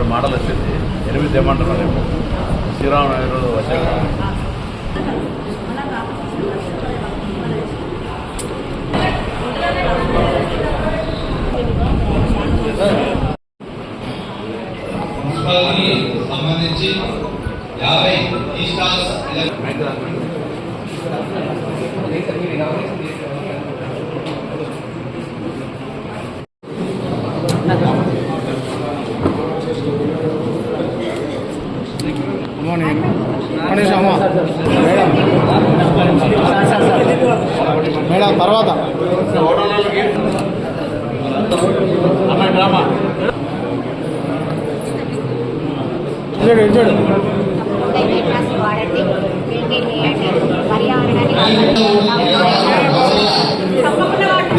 Number model వచ్చింది. ఎనిమిది తెమ్మంటున్నారు రేపు శ్రీరామనగర్ వచ్చే మున్సిపాలిటీకి సంబంధించి యాభై మేడం తర్వాత. చూడు చూడు డైమెట్రాస్ వాడండి మెయింటైన్ చేయండి పర్యావరణాన్ని తప్పకుండా వాడండి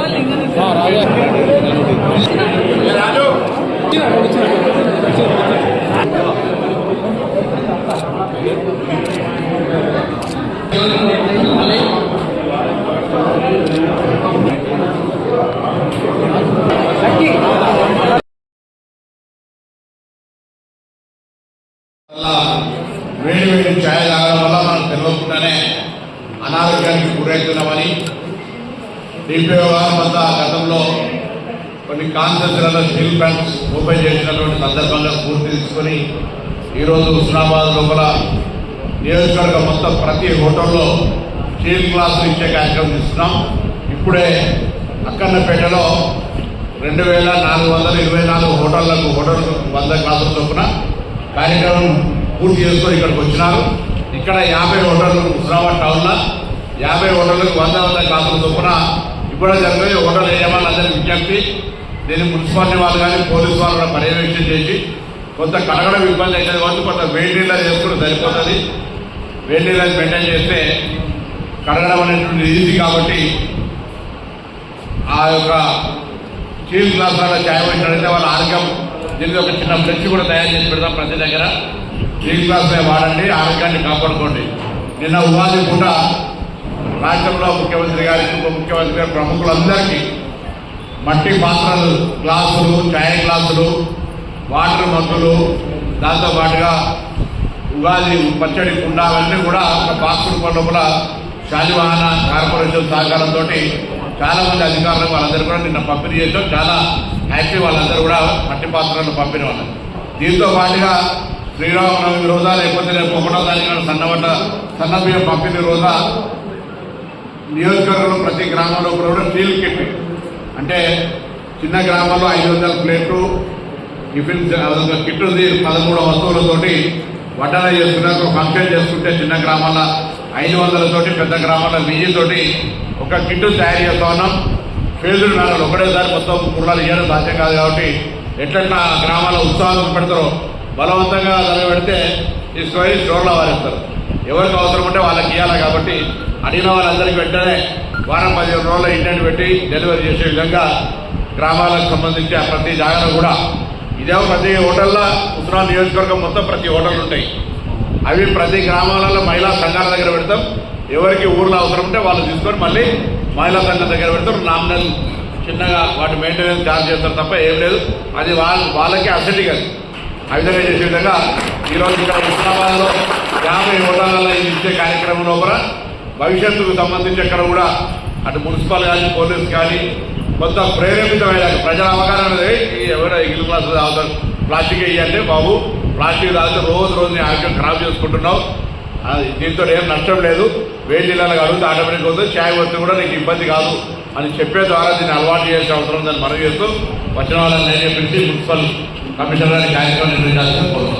వల్ల వేడి వేడి ఛాయ తాగడం వల్ల మనం తెలియకుండానే అనారోగ్యానికి గురవుతున్నామని డిపిఓ వద్ద గతంలో కొన్ని కాన్సెన్స్లలో స్టీల్ ప్లాంట్స్ ఓపెన్ చేసినటువంటి సందర్భంగా స్ఫూర్తి తీసుకొని ఈరోజు హుస్నాబాద్ లోపల నియోజకవర్గం మొత్తం ప్రతి హోటల్లో స్టీల్ గ్లాసులు ఇచ్చే కార్యక్రమం తీసుకున్నాం ఇప్పుడే అక్కన్నపేటలో రెండు వేల నాలుగు వందల ఇరవై నాలుగు హోటళ్ళకు హోటల్ వంద గ్లాసుల చొప్పున కార్యక్రమం పూర్తి చేసుకొని ఇక్కడికి వచ్చినారు. ఇక్కడ యాభై హోటళ్ళు హుస్నాబాద్ టౌన్లో యాభై హోటళ్ళకు వంద వంద గ్లాసుల చొప్పున కూడా జరిగింది హోటల్ వేయమని అందరికీ విజ్ఞప్తి. దీన్ని మున్సిపాలిటీ వాళ్ళు కానీ పోలీసు వాళ్ళు కూడా పర్యవేక్షణ చేసి కొంత కడగడం ఇబ్బంది అవుతుంది కాబట్టి కొంత వేడి నీళ్ళ చేసుకుంటే సరిపోతుంది. వేడి నీళ్ళని మెయింటైన్ చేస్తే కడగడం అనేటువంటి ఈజీ కాబట్టి ఆ యొక్క స్టీల్ గ్లాసులలో ఛాయ్ పెట్టినట్లయితే వాళ్ళ ఆరోగ్యం దీనికి ఒక చిన్న ఫ్లెక్స్ కూడా తయారు చేసి పెడతాం ప్రతి దగ్గర. స్టీల్ గ్లాసులే వాడండి ఆరోగ్యాన్ని కాపాడుకోండి. నిన్న ఉగాది పూట రాష్ట్రంలో ముఖ్యమంత్రి గారికి ఉప ముఖ్యమంత్రి గారి ప్రముఖులందరికీ మట్టి పాత్రలు గ్లాసులు ఛాయ్ గ్లాసులు వాటర్ మగ్గులు దాంతోపాటుగా ఉగాది పచ్చడి కుండ కూడా ఒక బాక్స్ రూపంలో కూడా శాలివాహన కార్పొరేషన్ సహకారంతో చాలామంది అధికారులు వాళ్ళందరూ కూడా నిన్న పంపిణీ చేసాం చాలా హ్యాపీ వాళ్ళందరూ కూడా మట్టి పాత్రలను పంపిణీ వాళ్ళు. దీంతో పాటుగా శ్రీరామనవమి రోజా లేకపోతే రేపు ఒకటో తారీఖున సన్నబడ్డ సన్న పంపిణీ రోజా నియోజకవర్గంలో ప్రతి గ్రామంలో కూడా స్టీల్ కిట్. అంటే చిన్న గ్రామంలో ఐదు వందల ప్లేట్లు టిఫిన్ అదొక కిట్ ఉంది పదమూడు వస్తువులతోటి వడ్డన చేసుకున్నారు ఫంక్షన్ చేసుకుంటే చిన్న గ్రామాల ఐదు వందలతోటి పెద్ద గ్రామాల వెయ్యితోటి ఒక కిట్ తయారు చేస్తా ఉన్నాం. ఫేజులు నాలుగు ఒకటేసారి మొత్తం కుర్రాలు చేయడం సాధ్యం కాదు కాబట్టి ఎట్లట్లా గ్రామాల ఉత్సాహం పెడతారో బలవంతంగా పెడితే తీసుకొని స్టోర్లో వారేస్తారు. ఎవరికి అవసరం ఉంటే వాళ్ళకి ఇవ్వాలి కాబట్టి అడిగిన వాళ్ళందరికీ వెంటనే వారం పదిహేను రోజుల్లో ఇంటెంట్ పెట్టి డెలివరీ చేసే విధంగా గ్రామాలకు సంబంధించి ఆ ప్రతి జాగాలో కూడా ఇదేమో ప్రతి హోటల్లో ఉత్తరా నియోజకవర్గం మొత్తం ప్రతి హోటల్ ఉంటాయి. అవి ప్రతి గ్రామాలలో మహిళా సంఘాల దగ్గర పెడతాం. ఎవరికి ఊర్లో అవసరం ఉంటే వాళ్ళు తీసుకొని మళ్ళీ మహిళా సంఘం దగ్గర పెడతారు నామినల్ చిన్నగా వాటి మెయింటెనెన్స్ ఛార్జ్ చేస్తారు తప్ప ఏం లేదు. అది వాళ్ళ వాళ్ళకి అసెంట్ కాదు ఆ విధంగా చేసే విధంగా ఈరోజు ఇక్కడ హుస్నాబాద్లో యాభై హోటళ్ళలో ఇది ఇచ్చే కార్యక్రమం లోపల భవిష్యత్తుకు సంబంధించి ఎక్కడ కూడా అటు మున్సిపల్ కానీ పోలీస్ కానీ కొంత ప్రేరేపితమైన ప్రజల అవగాహన అనేది ఈ క్లాస్ తాగుతారు ప్లాస్టిక్ వేయాలంటే బాబు ప్లాస్టిక్ తాగితే రోజు రోజు నీ ఆరోగ్యం ఖరాబ్ చేసుకుంటున్నావు. అది దీంతో ఏం నష్టం లేదు. వేడి నీళ్ళకి అడిగితే ఆటోమేటిక్ అవుతుంది. ఛాయ్ వస్తే కూడా నీకు ఇబ్బంది కాదు అని చెప్పే ద్వారా దీన్ని అలవాటు చేసే అవసరం ఉందని మనం చేస్తూ వచ్చిన వాళ్ళని నేను పిలిచి మున్సిపల్ కమిషనర్ కార్యక్రమం నిర్వహించాల్సిన కోరుతున్నాను